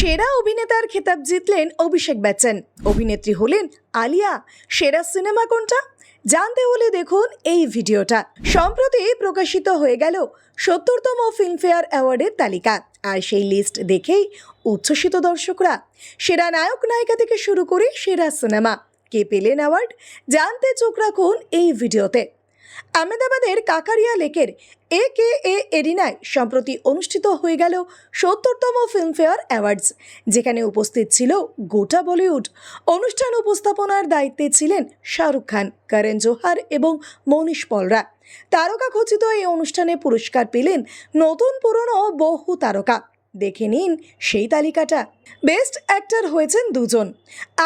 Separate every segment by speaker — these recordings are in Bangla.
Speaker 1: সেরা অভিনেতার খেতাব জিতলেন অভিষেক বচ্চন। অভিনেত্রী হলেন আলিয়া। সেরা সিনেমা কোনটা? জানতে হলে দেখুন এই ভিডিওটা। সম্প্রতি প্রকাশিত হয়ে গেল সত্তরতম ফিল্মফেয়ার অ্যাওয়ার্ডের তালিকা। আর সেই লিস্ট দেখেই উচ্ছ্বসিত দর্শকরা। সেরা নায়ক নায়িকা থেকে শুরু করে সেরা সিনেমা। কে পেলেন অ্যাওয়ার্ড? জানতে চোখ রাখুন এই ভিডিওতে। আহমেদাবাদের কাকারিয়া লেকের এ কে এ এরিনায় সম্প্রতি অনুষ্ঠিত হয়ে গেল সত্তরতম ফিল্মফেয়ার অ্যাওয়ার্ডস, যেখানে উপস্থিত ছিল গোটা বলিউড। অনুষ্ঠান উপস্থাপনার দায়িত্বে ছিলেন শাহরুখ খান, করণ জোহার এবং মনীষ পলরা। তারকা খচিত এই অনুষ্ঠানে পুরস্কার পেলেন নতুন পুরনো বহু তারকা। দেখে নিন সেই তালিকাটা। বেস্ট অ্যাক্টর হয়েছেন দুজন।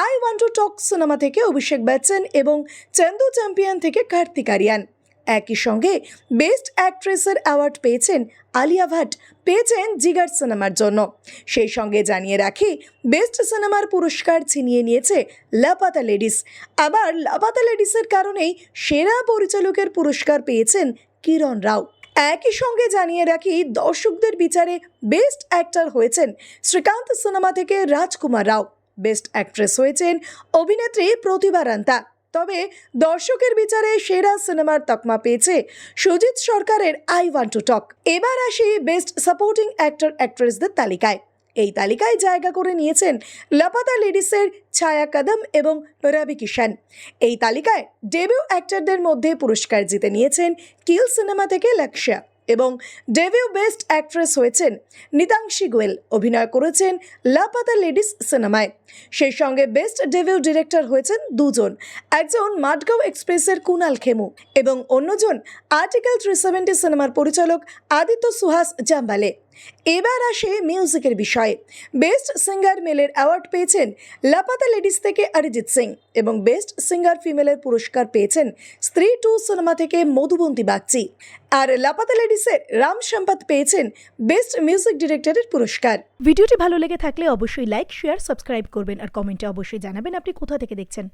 Speaker 1: I want to talk cinema থেকে অভিষেক বচ্চন এবং চন্দু চ্যাম্পিয়ন থেকে কার্তিক আরিয়ান। একই সঙ্গে বেস্ট অ্যাক্ট্রেসের অ্যাওয়ার্ড পেয়েছেন আলিয়া ভাট, পেয়েছেন জিগার সিনেমার জন্য। সেই সঙ্গে জানিয়ে রাখি, বেস্ট সিনেমার পুরস্কার ছিনিয়ে নিয়েছে লাপাতা লেডিস। আবার লাপাতা লেডিসের কারণেই সেরা পরিচালকের পুরস্কার পেয়েছেন কিরণ রাও। একই সঙ্গে জানিয়ে রাখি, দর্শকদের বিচারে বেস্ট অ্যাক্টর হয়েছেন শ্রীকান্ত সিনেমা থেকে রাজকুমার রাও। বেস্ট অ্যাক্ট্রেস হয়েছেন অভিনেত্রী প্রতিভা রান্তা। তবে দর্শকের বিচারে সেরা সিনেমার তকমা পেয়েছে সুজিত সরকারের আই ওয়ান্ট টু টক। এবার আসি বেস্ট সাপোর্টিং অ্যাক্টর অ্যাক্ট্রেসদের তালিকায়। এই তালিকায় জায়গা করে নিয়েছেন লাপাতা লেডিসের ছায়া কদম এবং রবি কিষান এই তালিকায় ডেবিউ অ্যাক্টরদের মধ্যে পুরস্কার জিতে নিয়েছেন কিল সিনেমা থেকে লক্ষ্যা এবং ডেভিউ বেস্ট অ্যাক্ট্রেস হয়েছেন নিতাংশী গোয়েল। অভিনয় করেছেন লাপাতা লেডিস সিনেমায়। সেই সঙ্গে বেস্ট ডেভিউ ডিরেক্টর হয়েছেন দুজন, একজন মাডগাঁও এক্সপ্রেসের কুনাল খেমু এবং অন্যজন আর্টিকেল থ্রি সেভেন্টি সিনেমার পরিচালক আদিত্য সুহাস জাম্বালে। এবার আসে মিউজিকের বিষয়ে। বেস্ট সিঙ্গার মেলের অ্যাওয়ার্ড পেয়েছেন লাপাতা লেডিস থেকে অরিজিৎ সিং এবং বেস্ট সিঙ্গার ফিমেলের পুরস্কার পেয়েছেন স্ত্রী টু সিনেমা থেকে মধুবন্তী বাগচি। আর লাপাতা লেডিসের রাম সম্পদ পেয়েছেন বেস্ট মিউজিক ডিরেক্টরের পুরস্কার।
Speaker 2: ভিডিওটি ভালো লেগে থাকলে অবশ্যই লাইক শেয়ার সাবস্ক্রাইব করবেন আর কমেন্টে অবশ্যই জানাবেন আপনি কোথা থেকে দেখছেন।